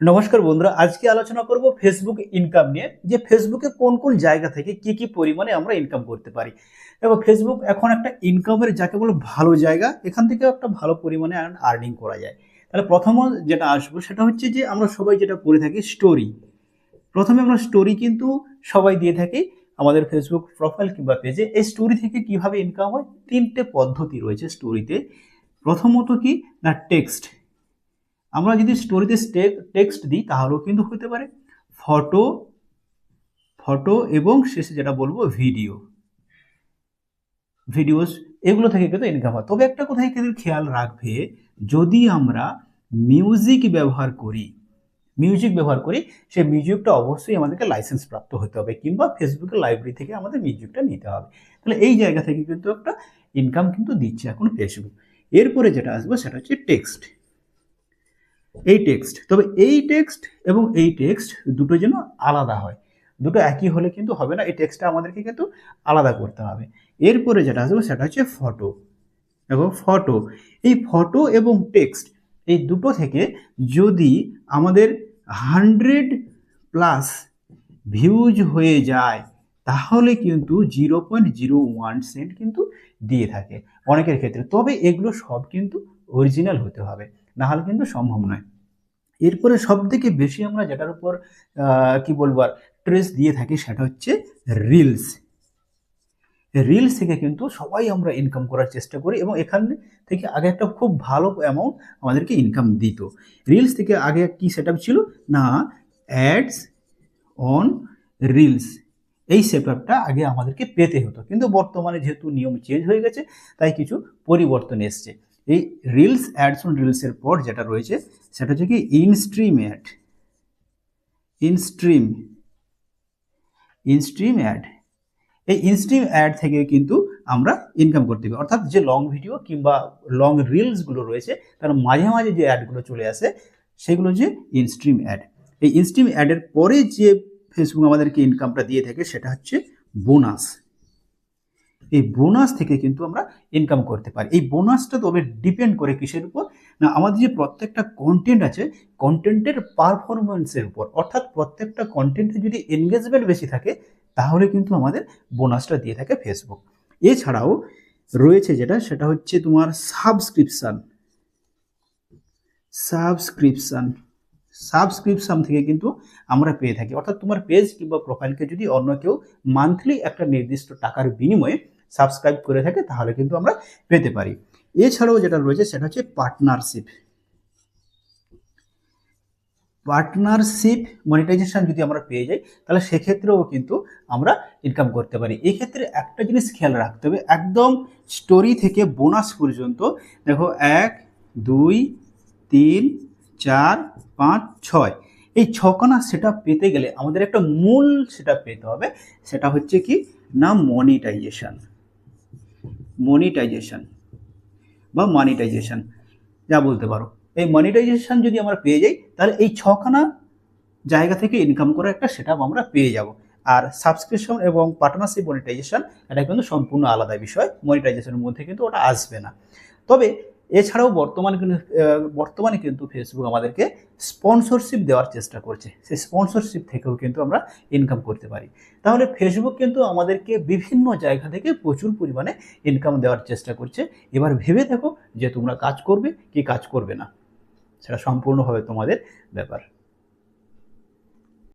নমস্কার বন্ধুরা, আজকে আলোচনা করব ফেসবুক ইনকাম নিয়ে, যে ফেসবুকে কোন কোন জায়গা থেকে কি কি পরিমাণে আমরা ইনকাম করতে পারি। দেখো ফেসবুক এখন একটা ইনকামের যাকে বলে ভালো জায়গা, এখান থেকে একটা ভালো পরিমাণে আর্নিং করা যায়। তাহলে প্রথম যেটা আসব, সেটা হচ্ছে যে আমরা সবাই যেটা করে থাকি স্টোরি প্রথমে আমরা স্টোরি কিন্তু সবাই দিয়ে থাকি আমাদের ফেসবুক প্রোফাইল কিংবা পেজে এই স্টোরি থেকে কীভাবে ইনকাম হয়? তিনটে পদ্ধতি রয়েছে স্টোরিতে প্রথমত কি? না টেক্সট আমরা যদি স্টোরিতে টেক্সট দিই, তাহলেও কিন্তু হতে পারে ফটো ফটো এবং শেষে যেটা বলব ভিডিও ভিডিওস এগুলো থেকে কিন্তু ইনকাম হয়। তবে একটা কোথায় কিন্তু খেয়াল রাখবে, যদি আমরা মিউজিক ব্যবহার করি মিউজিক ব্যবহার করি, সেই মিউজিকটা অবশ্যই আমাদেরকে লাইসেন্স প্রাপ্ত হতে হবে, কিংবা ফেসবুকের লাইব্রেরি থেকে আমাদের মিউজিকটা নিতে হবে। তাহলে এই জায়গা থেকে কিন্তু একটা ইনকাম কিন্তু দিচ্ছে এখন ফেসবুক এরপরে যেটা আসবে, সেটা হচ্ছে টেক্সট এই টেক্সট তবে এই টেক্সট এবং এই টেক্সট দুটো যেন আলাদা হয়। দুটো একই হলে কিন্তু হবে না, এই টেক্সটটা আমাদেরকে কিন্তু আলাদা করতে হবে। এরপরে যেটা আসবে সেটা হচ্ছে ফটো এবং ফটো এই ফটো এবং টেক্সট এই দুটো থেকে যদি আমাদের হান্ড্রেড প্লাস ভিউজ হয়ে যায়, তাহলে কিন্তু zero point zero one cent কিন্তু দিয়ে থাকে অনেকের ক্ষেত্রে। তবে এগুলো সব কিন্তু অরিজিনাল হতে হবে। না হলে কিন্তু সম্ভব নয়। এরপরে সব থেকে বেশি আমরা যেটার উপর কি বলব আর ট্রেস দিয়ে থাকি সেটা হচ্ছে রিলস রিলস থেকে কিন্তু সবাই আমরা ইনকাম করার চেষ্টা করি এবং এখান থেকে আগে একটা খুব ভালো অ্যামাউন্ট আমাদেরকে ইনকাম দিত। রিলস থেকে আগে কি সেট ছিল? না অ্যাডস অন রিলস এই সেটআপটা আগে আমাদেরকে পেতে হতো। কিন্তু বর্তমানে যেহেতু নিয়ম চেঞ্জ হয়ে গেছে, তাই কিছু পরিবর্তন এসছে। এই রিলস অ্যাডস অন রিলসের পর যেটা রয়েছে, সেটা হচ্ছে কি instream ad instream instream ad এই ইনস্ট্রিম অ্যাড থেকে কিন্তু আমরা ইনকাম করতে পারি। অর্থাৎ যে লং ভিডিও কিংবা লং রিলসগুলো রয়েছে, তার মাঝে মাঝে যে অ্যাডগুলো চলে আসে, সেগুলো যে ইনস্ট্রিম অ্যাড এই ইনস্ট্রিম অ্যাডের পরে যে ফেসবুক আমাদেরকে ইনকামটা দিয়ে থাকে, সেটা হচ্ছে বোনাস এই বোনাস থেকে কিন্তু আমরা ইনকাম করতে পারি। এই বোনাসটা তবে ডিপেন্ড করে কিসের উপর? না, আমাদের যে প্রত্যেকটা কন্টেন্ট আছে কন্টেন্টের পারফরমেন্সের উপর। অর্থাৎ প্রত্যেকটা কন্টেন্টে যদি এনগেজমেন্ট বেশি থাকে, তাহলে কিন্তু আমাদের বোনাসটা দিয়ে থাকে ফেসবুক এছাড়াও রয়েছে যেটা, সেটা হচ্ছে তোমার সাবস্ক্রিপশান সাবস্ক্রিপশান সাবস্ক্রিপশন থেকে কিন্তু আমরা পেয়ে থাকি। অর্থাৎ তোমার পেজ কিংবা প্রোফাইলকে যদি অন্য কেউ মান্থলি একটা নির্দিষ্ট টাকার বিনিময়ে সাবস্ক্রাইব করে থাকে, তাহলে কিন্তু আমরা পেতে পারি। এছাড়াও যেটা রয়েছে, সেটা হচ্ছে পার্টনারশিপ পার্টনারশিপ মনিটাইজেশন যদি আমরা পেয়ে যাই, তাহলে সেক্ষেত্রেও কিন্তু আমরা ইনকাম করতে পারি। এক্ষেত্রে একটা জিনিস খেয়াল রাখতে হবে, একদম স্টোরি থেকে বোনাস পর্যন্ত, দেখো এক, দুই, তিন, চার, পাঁচ, ছয়। এই ছখানা সেটা পেতে গেলে আমাদের একটা মূল সেটা পেতে হবে, সেটা হচ্ছে কি? না মনিটাইজেশন মনিটাইজেশন বা মানিটাইজেশন যা বলতে পারো। এই মানিটাইজেশন যদি আমরা পেয়ে যাই, তাহলে এই ছখানা জায়গা থেকে ইনকাম করার একটা সেট আমরা পেয়ে যাব। আর সাবস্ক্রিপশন এবং পার্টনারশিপ মনিটাইজেশন এটা কিন্তু সম্পূর্ণ আলাদা বিষয়। মনিটাইজেশনের মধ্যে কিন্তু ওটা আসবে না। তবে এছাড়াও বর্তমানে কিন্তু বর্তমানে কিন্তু ফেসবুক আমাদেরকে স্পন্সরশিপ দেওয়ার চেষ্টা করছে। সেই স্পন্সরশিপ থেকেও কিন্তু আমরা ইনকাম করতে পারি। তাহলে ফেসবুক কিন্তু আমাদেরকে বিভিন্ন জায়গা থেকে প্রচুর পরিমাণে ইনকাম দেওয়ার চেষ্টা করছে। এবার ভেবে দেখো যে তোমরা কাজ করবে কি কাজ করবে না। সেটা সম্পূর্ণভাবে তোমাদের ব্যাপার।